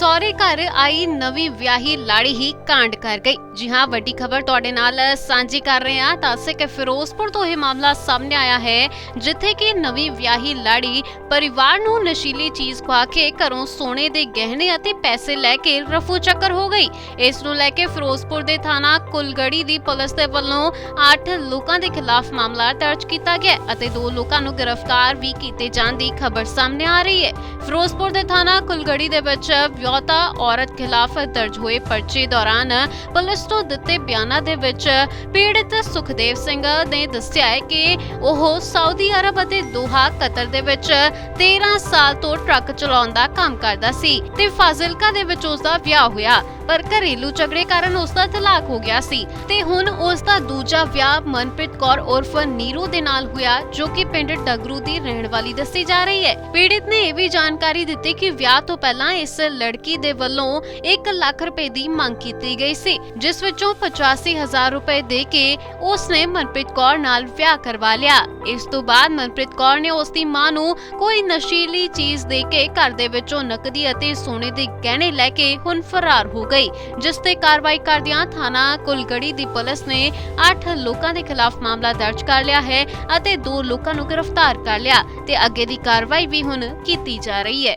ਸਹੁਰੇ ਘਰ ਆਈ ਨਵੀਂ ਵਿਆਹੀ ਲਾੜੀ ਹੀ ਕਾਂਡ ਕਰ ਗਈ। ਜੀ ਹਾਂ, ਵੱਡੀ ਖਬਰ ਤੁਹਾਡੇ ਨਾਲ ਸਾਂਝੀ ਕਰ ਰਹੇ ਹਾਂ। ਦੱਸੇ ਕਿ ਫਿਰੋਜ਼ਪੁਰ ਤੋਂ ਇਹ ਮਾਮਲਾ ਸਾਹਮਣੇ ਆਇਆ ਹੈ, ਜਿੱਥੇ ਕਿ ਨਵੀਂ ਵਿਆਹੀ ਲਾੜੀ ਪਰਿਵਾਰ ਨੂੰ ਨਸ਼ੀਲੀ ਚੀਜ਼ ਖਵਾ ਕੇ ਘਰੋਂ ਸੋਨੇ ਦੇ ਗਹਿਣੇ ਅਤੇ ਪੈਸੇ ਲੈ ਕੇ ਰਫੂ ਚੱਕਰ ਹੋ ਗਈ। ਇਸ ਨੂੰ ਲੈ ਕੇ ਫਿਰੋਜ਼ਪੁਰ ਦੇ ਥਾਣਾ ਕੁਲਗੜੀ ਦੀ ਪੁਲਿਸ ਦੇ ਵੱਲੋਂ 8 ਲੋਕਾਂ ਦੇ ਖਿਲਾਫ ਮਾਮਲਾ ਦਰਜ ਕੀਤਾ ਗਿਆ ਅਤੇ ਦੋ ਲੋਕਾਂ ਨੂੰ ਗ੍ਰਿਫਤਾਰ ਵੀ ਕੀਤੇ ਜਾਣ ਦੀ ਖਬਰ ਸਾਹਮਣੇ ਆ ਰਹੀ ਹੈ। ਫਿਰੋਜ਼ਪੁਰ ਦੇ ਥਾਣਾ ਕੁਲਗੜੀ ਦੇ ਵਿੱਚ ਵਿਆਹੁਤਾ ਔਰਤ ਖਿਲਾਫ ਦਰਜ ਹੋਏ ਪਰਚੇ ਦੌਰਾਨ ਪੁਲਿਸ ਤੋਂ ਦਿੱਤੇ ਬਿਆਨਾਂ ਦੇ ਵਿੱਚ ਪੀੜਤ ਸੁਖਦੇਵ ਸਿੰਘ ਨੇ ਦੱਸਿਆ ਹੈ ਕਿ ਉਹ ਸਾਊਦੀ ਅਰਬ ਅਤੇ ਦੋਹਾ ਕਤਰ ਦੇ ਵਿੱਚ 13 ਸਾਲ ਤੋਂ ਟਰੱਕ ਚਲਾਉਣ ਦਾ ਕੰਮ ਕਰਦਾ ਸੀ ਤੇ ਫਾਜ਼ਿਲਕਾ ਦੇ ਵਿੱਚ ਉਸ ਦਾ ਵਿਆਹ ਹੋਇਆ, ਪਰ ਘਰੇਲੂ ਝਗੜੇ ਕਾਰਨ ਉਸ ਦਾ ਤਲਾਕ ਹੋ ਗਿਆ ਸੀ ਤੇ ਹੁਣ ਉਸ ਦਾ ਦੂਜਾ ਵਿਆਹ ਮਨਪ੍ਰੀਤ ਕੌਰ ਉਰਫ ਨੀਰੂ ਦੇ ਨਾਲ ਹੋਇਆ, ਜੋ ਕਿ ਪਿੰਡ ਡਗਰੂ ਦੀ ਰਹਿਣ ਵਾਲੀ ਦੱਸੀ ਜਾ ਰਹੀ ਹੈ। ਪੀੜਿਤ ਨੇ ਇਹ ਵੀ ਜਾਣਕਾਰੀ ਦਿੱਤੀ ਕਿ ਵਿਆਹ ਤੋਂ ਪਹਿਲਾਂ ਇਸ ਲੜਕੀ ਦੇ ਵੱਲੋਂ 1 ਲੱਖ ਰੁਪਏ ਦੀ ਮੰਗ ਕੀਤੀ ਗਈ ਸੀ, ਜਿਸ ਵਿੱਚੋਂ 85000 ਰੁਪਏ ਦੇ ਕੇ ਉਸ ਨੇ ਮਨਪ੍ਰੀਤ ਕੌਰ ਨਾਲ ਵਿਆਹ ਕਰਵਾ ਲਿਆ। ਇਸ ਤੋਂ ਬਾਅਦ ਮਨਪ੍ਰੀਤ ਕੌਰ ਨੇ ਉਸ ਦੀ ਮਾਂ ਨੂੰ ਕੋਈ ਨਸ਼ੀਲੀ ਚੀਜ਼ ਦੇ ਕੇ ਘਰ ਦੇ ਵਿੱਚੋਂ ਨਕਦੀ ਅਤੇ ਸੋਨੇ ਦੇ ਗਹਿਣੇ ਲੈ ਕੇ ਹੁਣ ਫਰਾਰ ਹੋ ਗਈ, ਜਿਸ ਤੇ ਕਾਰਵਾਈ ਕਰਦਿਆਂ ਥਾਣਾ ਕੁਲਗੜੀ ਦੀ ਪੁਲਿਸ ਨੇ 8 ਲੋਕਾਂ ਦੇ ਖਿਲਾਫ ਮਾਮਲਾ ਦਰਜ ਕਰ ਲਿਆ ਹੈ ਅਤੇ ਦੋ ਲੋਕਾਂ ਨੂੰ ਗ੍ਰਿਫਤਾਰ ਕਰ ਲਿਆ ਤੇ ਅੱਗੇ ਦੀ ਕਾਰਵਾਈ ਵੀ ਹੁਣ ਕੀਤੀ ਜਾ ਰਹੀ ਹੈ।